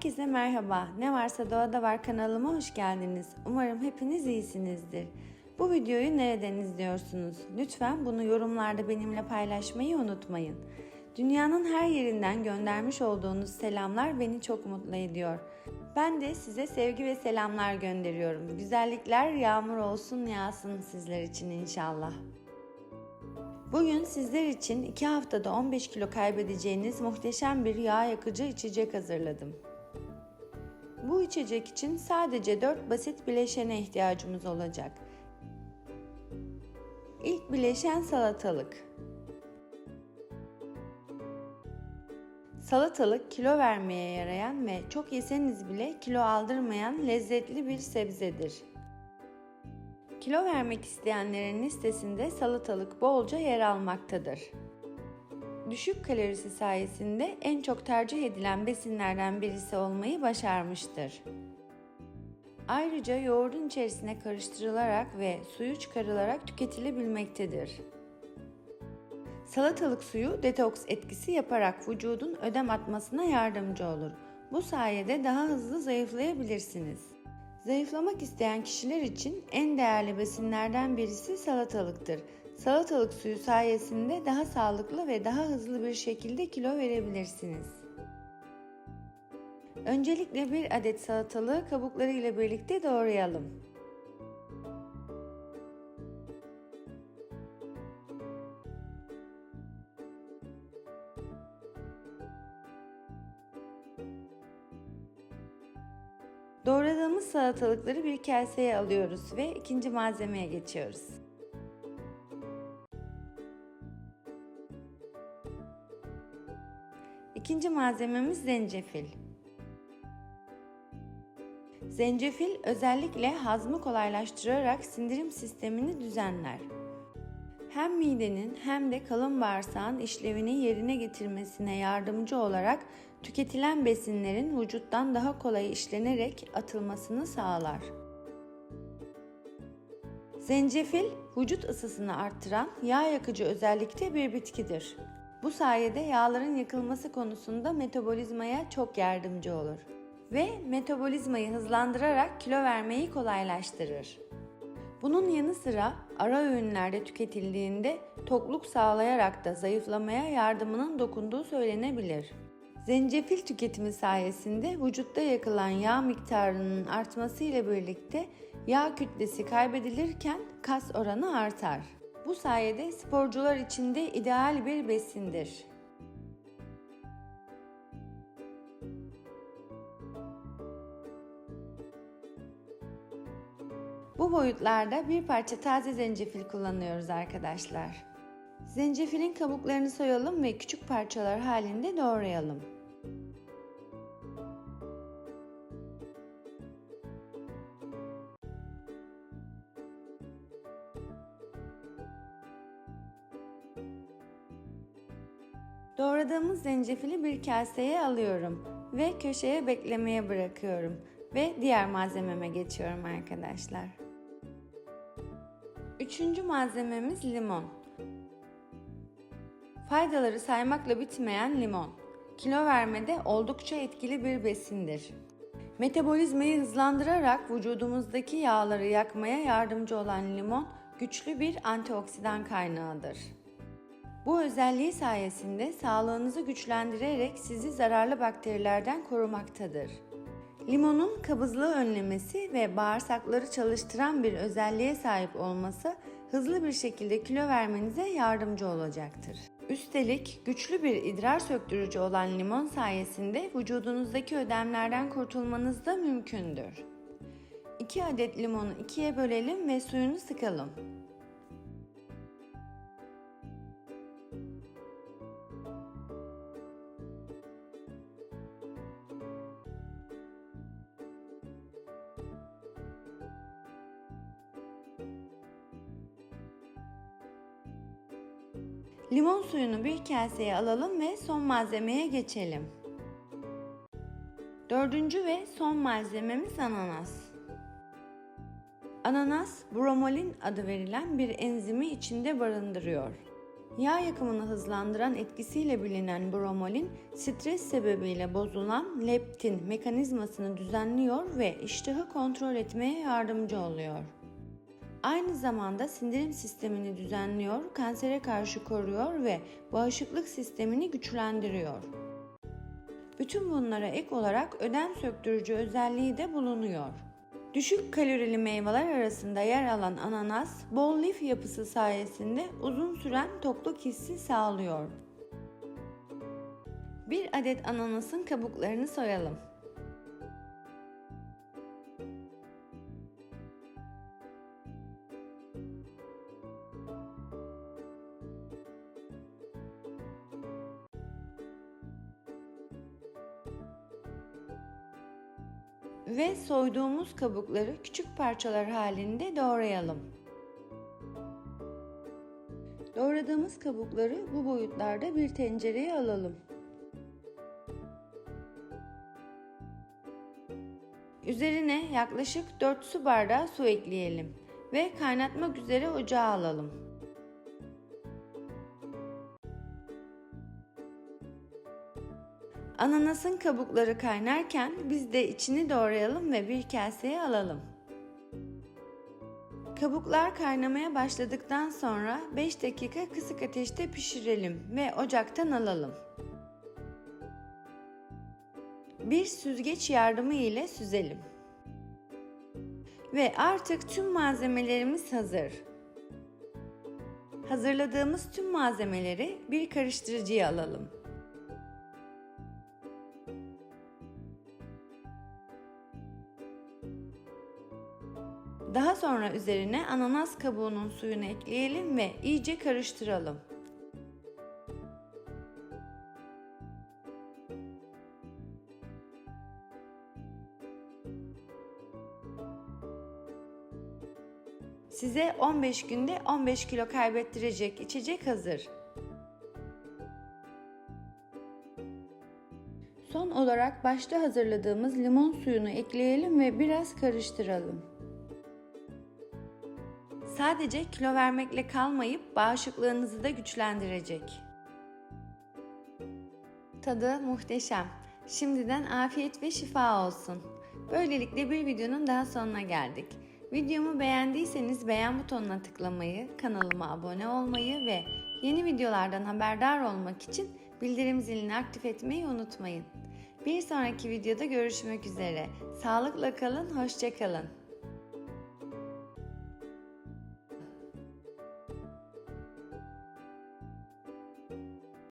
Herkese merhaba. Ne varsa doğada var kanalıma hoş geldiniz. Umarım hepiniz iyisinizdir. Bu videoyu nereden izliyorsunuz? Lütfen bunu yorumlarda benimle paylaşmayı unutmayın. Dünyanın her yerinden göndermiş olduğunuz selamlar beni çok mutlu ediyor. Ben de size sevgi ve selamlar gönderiyorum. Güzellikler yağmur olsun yağsın sizler için inşallah. Bugün sizler için 2 haftada 15 kilo kaybedeceğiniz muhteşem bir yağ yakıcı içecek hazırladım. Bu içecek için sadece 4 basit bileşene ihtiyacımız olacak. İlk bileşen salatalık. Salatalık kilo vermeye yarayan ve çok yeseniz bile kilo aldırmayan lezzetli bir sebzedir. Kilo vermek isteyenlerin listesinde salatalık bolca yer almaktadır. Düşük kalorisi sayesinde en çok tercih edilen besinlerden birisi olmayı başarmıştır. Ayrıca yoğurdun içerisine karıştırılarak ve suyu çıkarılarak tüketilebilmektedir. Salatalık suyu detoks etkisi yaparak vücudun ödem atmasına yardımcı olur. Bu sayede daha hızlı zayıflayabilirsiniz. Zayıflamak isteyen kişiler için en değerli besinlerden birisi salatalıktır. Salatalık suyu sayesinde daha sağlıklı ve daha hızlı bir şekilde kilo verebilirsiniz. Öncelikle bir adet salatalığı kabukları ile birlikte doğrayalım. Doğradığımız salatalıkları bir kaseye alıyoruz ve ikinci malzemeye geçiyoruz. İkinci malzememiz zencefil. Zencefil özellikle hazmı kolaylaştırarak sindirim sistemini düzenler. Hem midenin hem de kalın bağırsağın işlevini yerine getirmesine yardımcı olarak tüketilen besinlerin vücuttan daha kolay işlenerek atılmasını sağlar. Zencefil, vücut ısısını arttıran yağ yakıcı özellikte bir bitkidir. Bu sayede yağların yakılması konusunda metabolizmaya çok yardımcı olur ve metabolizmayı hızlandırarak kilo vermeyi kolaylaştırır. Bunun yanı sıra ara öğünlerde tüketildiğinde tokluk sağlayarak da zayıflamaya yardımının dokunduğu söylenebilir. Zencefil tüketimi sayesinde vücutta yakılan yağ miktarının artması ile birlikte yağ kütlesi kaybedilirken kas oranı artar. Bu sayede sporcular için de ideal bir besindir. Bu boyutlarda bir parça taze zencefil kullanıyoruz arkadaşlar. Zencefilin kabuklarını soyalım ve küçük parçalar halinde doğrayalım. Doğradığımız zencefili bir kaseye alıyorum ve köşeye beklemeye bırakıyorum ve diğer malzememe geçiyorum arkadaşlar. Üçüncü malzememiz limon. Faydaları saymakla bitmeyen limon. Kilo vermede oldukça etkili bir besindir. Metabolizmayı hızlandırarak vücudumuzdaki yağları yakmaya yardımcı olan limon güçlü bir antioksidan kaynağıdır. Bu özelliği sayesinde sağlığınızı güçlendirerek sizi zararlı bakterilerden korumaktadır. Limonun kabızlığı önlemesi ve bağırsakları çalıştıran bir özelliğe sahip olması hızlı bir şekilde kilo vermenize yardımcı olacaktır. Üstelik güçlü bir idrar söktürücü olan limon sayesinde vücudunuzdaki ödemlerden kurtulmanız da mümkündür. 2 adet limonu ikiye bölelim ve suyunu sıkalım. Limon suyunu bir kaseye alalım ve son malzemeye geçelim. Dördüncü ve son malzememiz ananas. Ananas, bromolin adı verilen bir enzimi içinde barındırıyor. Yağ yakımını hızlandıran etkisiyle bilinen bromolin, stres sebebiyle bozulan leptin mekanizmasını düzenliyor ve iştahı kontrol etmeye yardımcı oluyor. Aynı zamanda sindirim sistemini düzenliyor, kansere karşı koruyor ve bağışıklık sistemini güçlendiriyor. Bütün bunlara ek olarak ödem söktürücü özelliği de bulunuyor. Düşük kalorili meyveler arasında yer alan ananas, bol lif yapısı sayesinde uzun süren tokluk hissi sağlıyor. Bir adet ananasın kabuklarını soyalım. Ve soyduğumuz kabukları küçük parçalar halinde doğrayalım. Doğradığımız kabukları bu boyutlarda bir tencereye alalım. Üzerine yaklaşık 4 su bardağı su ekleyelim ve kaynatmak üzere ocağa alalım. Ananasın kabukları kaynarken biz de içini doğrayalım ve bir kaseye alalım. Kabuklar kaynamaya başladıktan sonra 5 dakika kısık ateşte pişirelim ve ocaktan alalım. Bir süzgeç yardımı ile süzelim. Ve artık tüm malzemelerimiz hazır. Hazırladığımız tüm malzemeleri bir karıştırıcıya alalım. Daha sonra üzerine ananas kabuğunun suyunu ekleyelim ve iyice karıştıralım. Size 15 günde 15 kilo kaybettirecek içecek hazır. Son olarak başta hazırladığımız limon suyunu ekleyelim ve biraz karıştıralım. Sadece kilo vermekle kalmayıp bağışıklığınızı da güçlendirecek. Tadı muhteşem. Şimdiden afiyet ve şifa olsun. Böylelikle bir videonun daha sonuna geldik. Videomu beğendiyseniz beğen butonuna tıklamayı, kanalıma abone olmayı ve yeni videolardan haberdar olmak için bildirim zilini aktif etmeyi unutmayın. Bir sonraki videoda görüşmek üzere. Sağlıkla kalın, hoşça kalın.